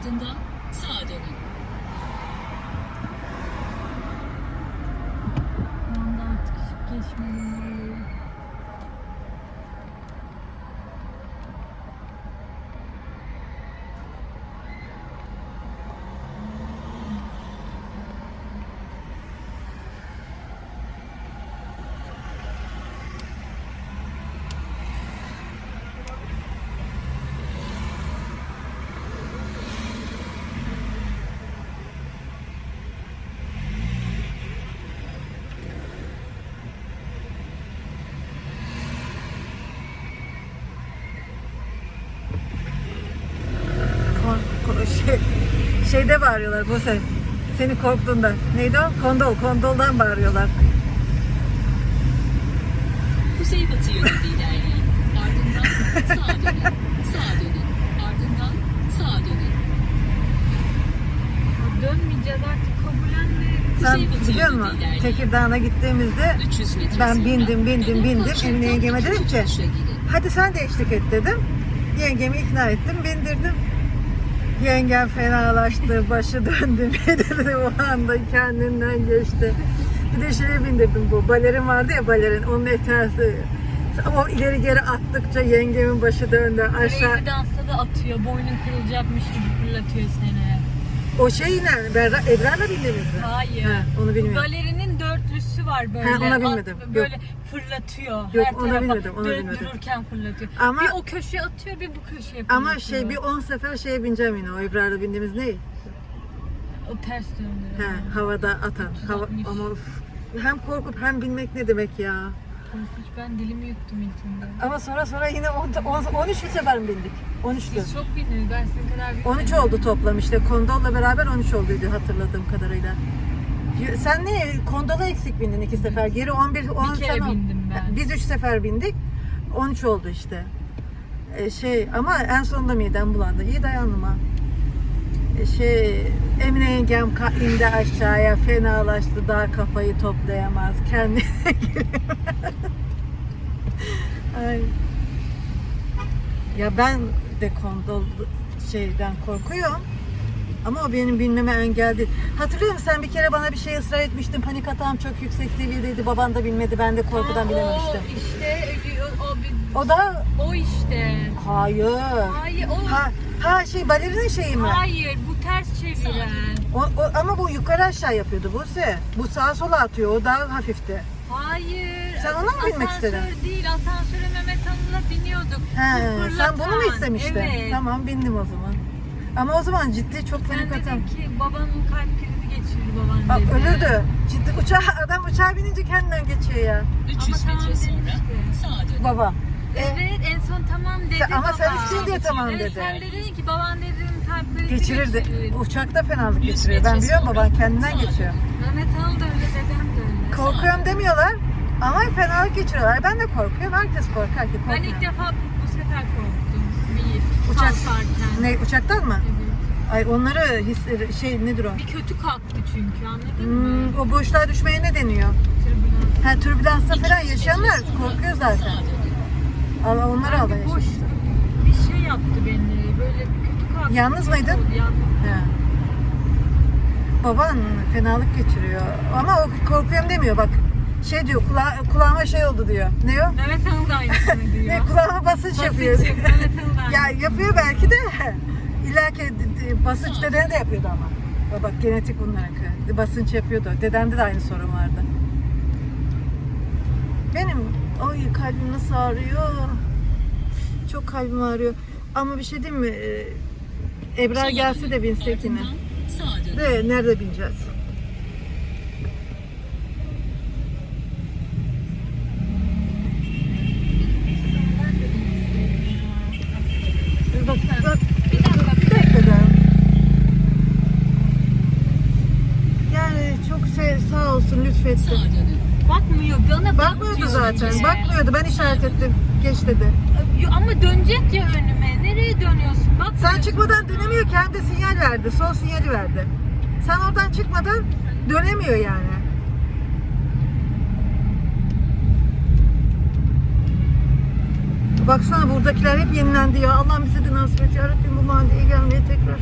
Ardından sağa dönün. Şu anda artık ışık geçmeden oluyor. Kon- ko- şey, şeyde bağırıyorlar bu sen. Seni korktuğunda. Neydi o? Kondol. Kondoldan bağırıyorlar. Kuzeybatı yönünde ilerleyin. Ardından sağa dönün. Sağa dönün. Ardından sağa dönün. Dönmeyeceğiz artık kabullen ve Sen Kuzeybatı biliyor yönünde musun? ilerleyin. Tekirdağ'a gittiğimizde 300 metre Ben sonra bindim, bindim, dönün bindim. kavşaktan Emine yengeme dedim ki, gidin. hadi sen de eşlik et dedim. Yengemi ikna ettim, bindirdim. Yengem fenalaştı, başı döndü, dedi o anda kendinden geçti. Bir de şeye bindirdim bu, balerin vardı ya balerin, onun etrafı. O ileri geri attıkça yengemin başı döndü aşağı. Crazy dansta da atıyor. Boynun kırılacakmış gibi fırlatıyor seni. O şeyle, Berra, Ebrar'la bindiğimizde. Hayır. Ha, onu bilmiyorum. Dörtlüsü var böyle. Ha, ona At- bilmedim. böyle fırlatıyor. Yok, Her ona tarafa bilmedim, ona dönüp bilmedim. dururken fırlatıyor. Ama- bir o köşeye atıyor bir bu köşeye Ama fırlatıyor. şey bir 10 sefer şeye bineceğim yine o Ebrar'la bindiğimiz ne? O ters döndürüyor. He, havada atan. Hava, 360. ama üf, hem korkup hem bilmek ne demek ya. Ben dilimi yuttum ilkinde. Ama sonra sonra yine 10, 10, 13 sefer mi bindik? 13'tü. Biz çok biniyoruz. Ben sizin kadar bilmiyorum. 13 oldu toplam işte. Kondolla beraber 13 olduydu hatırladığım kadarıyla. Sen ne? Kondola eksik bindin iki sefer. Geri 11, 10 Bir kere sen bindim ben. Biz 3 sefer bindik. 13 oldu işte. E, şey ama en sonunda midem bulandı. İyi dayandım ha. E, şey Emine yengem ka- indi aşağıya fenalaştı daha kafayı toplayamaz kendine Ay. Ya ben de kondol şeyden korkuyorum. Ama o benim bilmeme engel değil. Hatırlıyor musun sen bir kere bana bir şey ısrar etmiştin. Panik atağım çok yüksek seviyedeydi. Baban da bilmedi. Ben de korkudan bilememiştim. O işte o, o, bir- O da o işte. hayır. Hayır o Ha, ha şey balerinin şeyi mi? hayır bu ters çeviren. O, o- ama bu yukarı aşağı yapıyordu Buse. Bu sağa sola atıyor. O daha hafifti. Hayır. Sen ona mı binmek istedin? Asansör değil. Asansöre Mehmet Hanım'la biniyorduk. He, sen bunu mu istemiştin? Evet. Tamam bindim o zaman. Ama o zaman ciddi çok panik atan. dedin ki babanın kalp krizi geçirdi baban Bak dedi. ölürdü. Ciddi uçağa, adam uçağa binince kendinden geçiyor ya. 300 Ama tamam metre sonra demişti. sağa. Baba. E, Evet en son tamam dedi Sen- ama baba. sen istedin diye tamam evet, dedi. Sen de dedin ki baban dedim kalp krizi geçirirdi. geçirir. Uçakta fenalık Yüz geçiriyor. Ben metre biliyorum sonra baban kendinden sağa geçiyor. Mehmet Hanım da öyle dedem de öyle. Korkuyorum demiyorlar. Ama fenalık geçiriyorlar. Ben de korkuyorum. Herkes korkar ki Ben ilk defa bu sefer korktum. Uçak- kalkarken. Ne uçaktan mı? Evet. Ay onları his, şey nedir o? Bir kötü kalktı çünkü anladın mı? Hmm, o boşluğa düşmeye ne deniyor? Tribünal. Ha türbülansta falan yaşayanlar korkuyor zaten. Dönün. Allah onları bir boş bir şey yaptı beni. Böyle bir kötü kalktı. Yalnız mıydın? Yalnız. Baban fenalık geçiriyor. Ama o korkuyorum demiyor bak. Şey diyor kula kulağıma şey oldu diyor. Ne o? Mehmet Hanım da aynısını diyor. Ne kulağıma basınç Basınç yapıyor. Mehmet Hanım da ya aynısını yapıyor belki de. İlla ki basınç deden de yapıyordu ama. Bak, Bak genetik bunlarınki. Basınç yapıyordu. Dedende de aynı sorun vardı. Benim ay kalbim nasıl ağrıyor. Çok kalbim ağrıyor. Ama bir şey diyeyim mi? Ee, Ebrar Sola gelse de binsek yine. De nerede bineceğiz? Bakmıyor bana Bakmıyordu zaten. bile. Bakmıyordu. Ben işaret ettim. Geç dedi. Ama dönecek ya önüme. Nereye dönüyorsun? Bak. Sen çıkmadan dönemiyor. Kendi sinyal verdi. Sol sinyali verdi. Sen oradan çıkmadan dönemiyor yani. Baksana buradakiler hep yenilendi ya. Allah bize de nasip et. Ya Rabbim bu mahalleye gelmeye tekrar.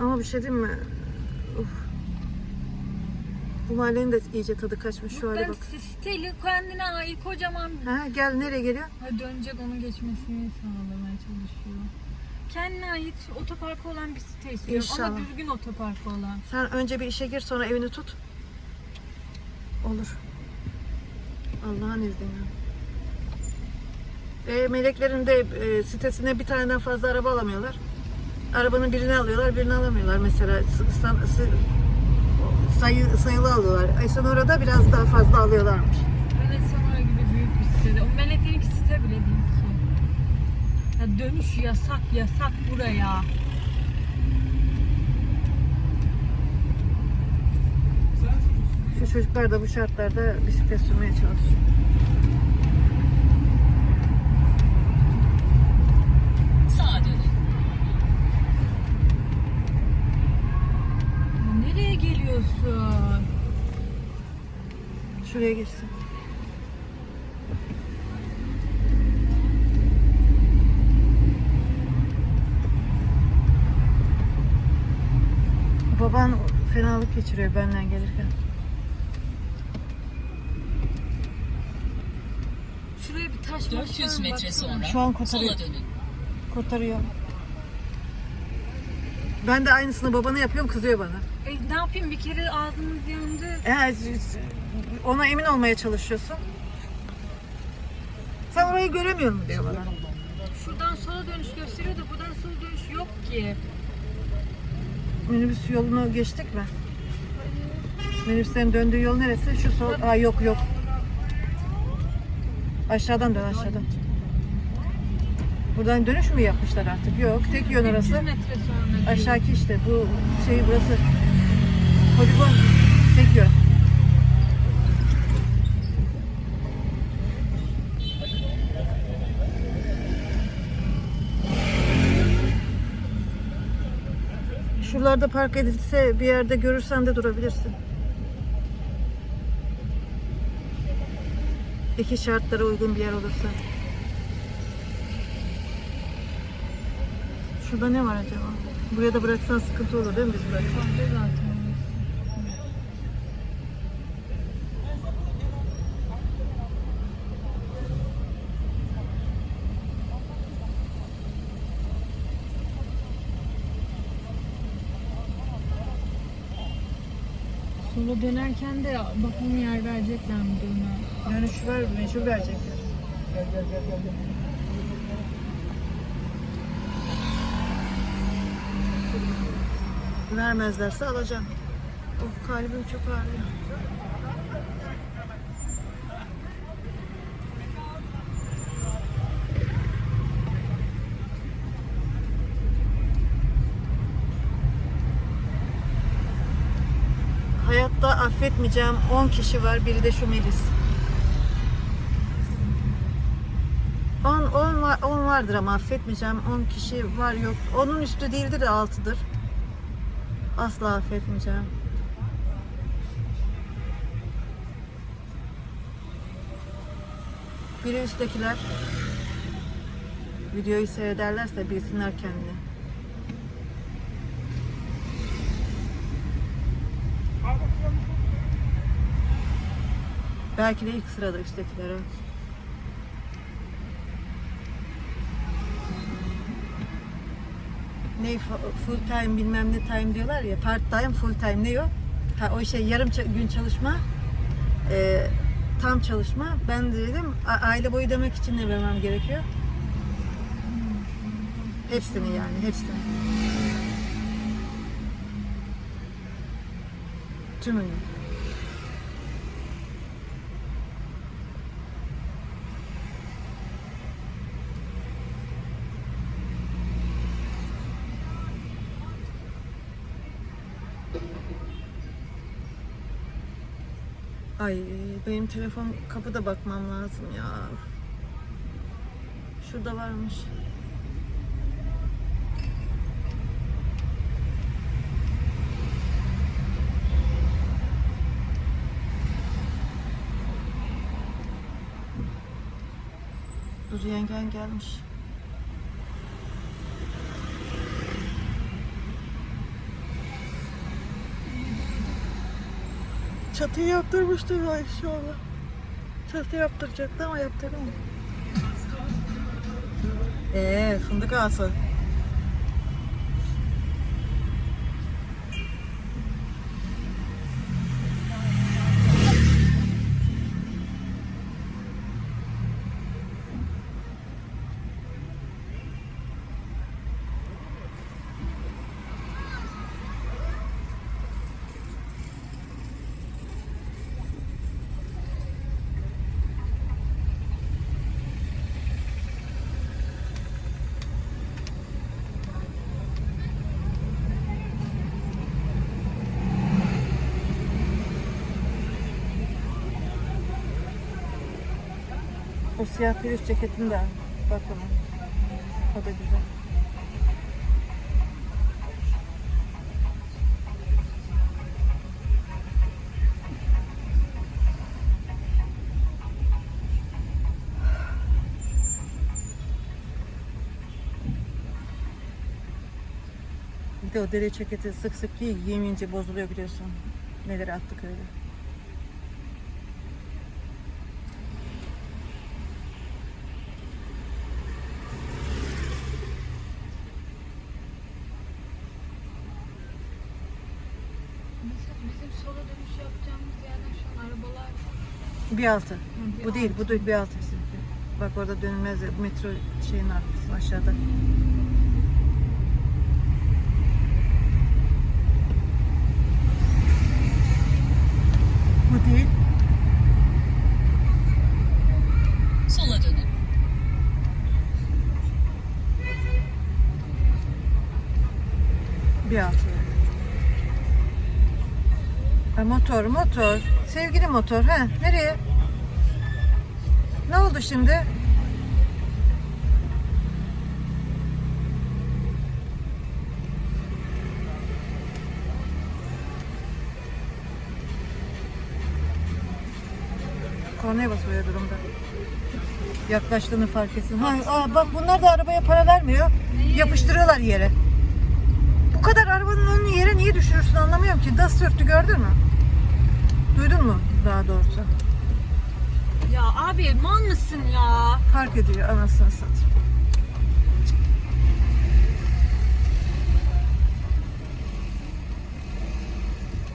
Ama bir şey diyeyim mi? Uf. Bu mahallenin de iyice tadı kaçmış şu hale bak. siteli kendine ait kocaman Ha, gel nereye geliyor? Ha, dönecek onun geçmesini sağlamaya çalışıyor. Kendine ait otoparkı olan bir site istiyorum ama İnşallah. düzgün otoparkı olan. Sen önce bir işe gir sonra evini tut. Olur. Allah'ın izniyle. E, meleklerin de e, sitesine bir taneden fazla araba alamıyorlar. Arabanın birini alıyorlar, birini alamıyorlar mesela. San- sayı, sayılı alıyorlar. Aysen orada biraz daha fazla alıyorlarmış. Melek Samara gibi büyük bir sitede. O Melek'in iki site bile değil ki. Ya dönüş yasak yasak buraya. Şu çocuklar da bu şartlarda bisiklet sürmeye çalışıyor. Sağa dönün. Ya nereye geliyorsun? Şuraya geçsin. Baban fenalık geçiriyor benden gelirken. Şuraya bir taş 400 var mı? metre Baksana. sonra Şu an kurtarıyor. sola dönün. Kurtarıyor. Ben de aynısını babana yapıyorum kızıyor bana. E, ne yapayım bir kere ağzımız yandı. Eğer ona emin olmaya çalışıyorsun. Sen orayı göremiyorum diyor bana. Şuradan sola dönüş gösteriyor da buradan sola dönüş yok ki. Minibüs yolunu geçtik mi? Minibüslerin döndüğü yol neresi? Şu sol. Aa yok yok. Aşağıdan dön aşağıdan. Buradan dönüş mü yapmışlar artık? Yok. Tek yön 300 orası. metre sonra. değil. Aşağıki işte. Bu şey burası. Poligon. Tek yön. Şuralarda park edilse bir yerde görürsen de durabilirsin. İki şartlara uygun bir yer olursa. Şurada ne var acaba? Buraya da bıraksan sıkıntı olur değil mi biz zaten orası. Sola dönerken de bakalım yer verecekler mi döner? Dönüş var, mecbur verecekler. Vermezlerse alacağım. Oh kalbim çok ağrıyor. Hayatta affetmeyeceğim 10 kişi var. Biri de şu Melis. 10 10 var, 10 vardır ama affetmeyeceğim. 10 kişi var yok. Onun üstü değildir de 6'dır. Asla affetmeyeceğim. Biri üsttekiler videoyu seyrederlerse bilsinler kendini. Belki de ilk sırada üsttekiler evet. Ne full time bilmem ne time diyorlar ya part time full time ne? Ha o şey yarım gün çalışma e, tam çalışma ben de dedim aile boyu demek için ne vermem gerekiyor? Hepsini yani hepsini. Tümünü. Ay benim telefon kapıda bakmam lazım ya. Şurada varmış. Dur yengen gelmiş. Çatıyı yaptırmıştı ya inşallah. Çatı yaptıracaktı ama yaptıramadı. Eee fındık ağası. O siyah pürüz ceketin de al. bak ona. O da güzel. Bir de o deri ceketi sık sık giy, giyemeyince bozuluyor biliyorsun. Neleri attık öyle. Mesela bizim sola dönüş yapacağımız yerden şu an arabalar Bir altı. Ha, bir Bu değil, bu değil bir altı. Bak orada dönülmez metro şeyin arkası aşağıda. Bu değil. Sola dönün. Bir altı. Ha, motor, motor. Sevgili motor. He, nereye? Ne oldu şimdi? Kornaya basıyor durumda. Yaklaştığını fark etsin. Ha, aa, bak bunlar da arabaya para vermiyor. Yapıştırıyorlar yere. Bu kadar arabanın önünü yere niye düşürürsün anlamıyorum ki. Das sürttü gördün mü? Duydun mu daha doğrusu? Ya abi mal mısın ya? Park ediyor anasını satayım. Cık.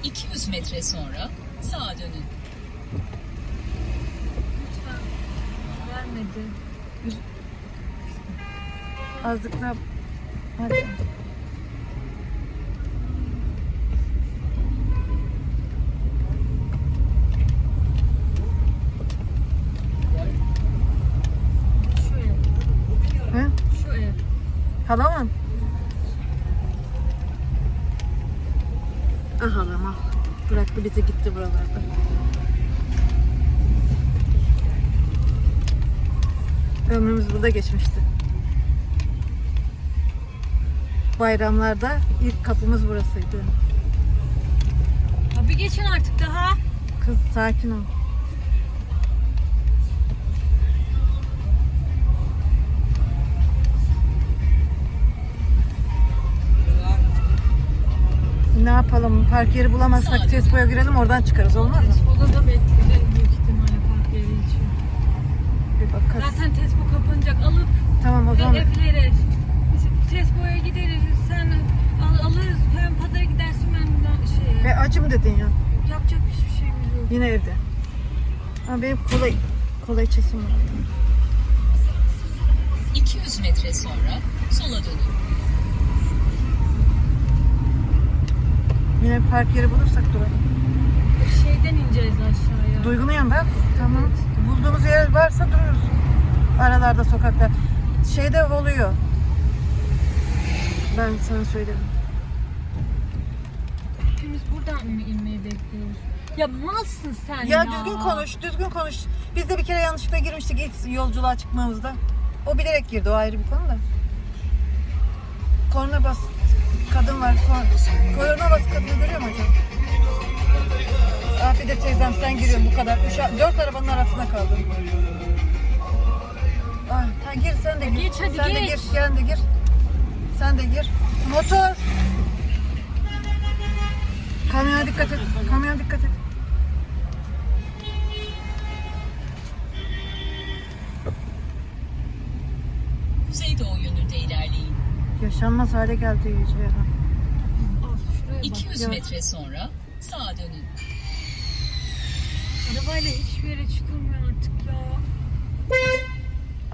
200 metre sonra sağa dönün. Lütfen. Vermedi. Azlık da... Hadi. Şu ev. He? Şu ev. Hala mı? Ah halam ah. Bıraktı bizi gitti buralarda. Ömrümüz burada geçmişti. Bayramlarda ilk kapımız burasıydı. Abi geçin artık daha. Kız sakin ol. Yapalım? Park yeri bulamazsak Tesco'ya girelim oradan çıkarız olmaz mı? Tesco'da da bekleyeceğiz büyük ihtimalle park yeri için. Bir bakarız. Zaten Tesco kapanacak alıp Tamam o zaman. evlere. Biz Tesco'ya gideriz. Sen al, alırız. Sen pazara gidersin ben de şeye. E acım dedin ya. Yapacak hiçbir şeyimiz yok. Yine evde. Ama benim kola, kola içesim var. 200 metre sonra sola dönün. Yine park yeri bulursak duralım. Şeyden ineceğiz aşağıya. Duygunuyum ben. Tamam. Bulduğumuz yer varsa dururuz. Aralarda, sokakta. Şeyde oluyor. Ben sana söyledim. Hepimiz buradan mı inmeyi bekliyoruz? Ya malsın sen Ya, ya. düzgün konuş, düzgün konuş. Biz de bir kere yanlışlıkla girmiştik ilk yolculuğa çıkmamızda. O bilerek girdi, o ayrı bir konu da. Korna bas. Kadın var. Kor korna bas kadını görüyor musun hocam? Ah bir de teyzem sen giriyorsun bu kadar. Üç, dört arabanın arasında kaldın. Ah, ha, gir sen de gir. Geç hadi, sen de geç. gir, sen de gir. Sen de gir. Motor. Kamyona dikkat et. Kamyona dikkat et. Yaşanmaz hale geldi bak. 200 Ya. metre sonra sağa dönün. Arabayla hiçbir yere çıkılmıyor artık ya.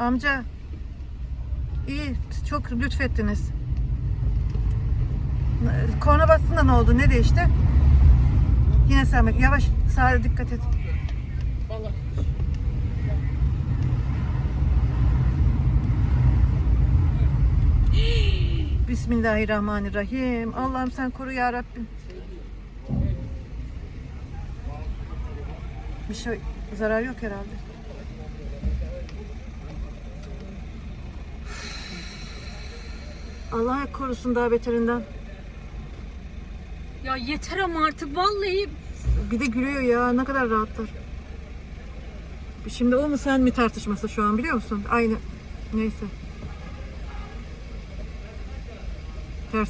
Amca. iyi çok lütfettiniz. Korna bastığında ne oldu? Ne değişti? Yine sen bak. Yavaş sağa dikkat et. Bismillahirrahmanirrahim. Allah'ım sen koru ya Rabbim. Bir şey zarar yok herhalde. Allah korusun daha beterinden. Ya yeter ama artık vallahi Bir de gülüyor ya ne kadar rahatlar. Şimdi o mu sen mi tartışması şu an biliyor musun? Aynı. Neyse. просто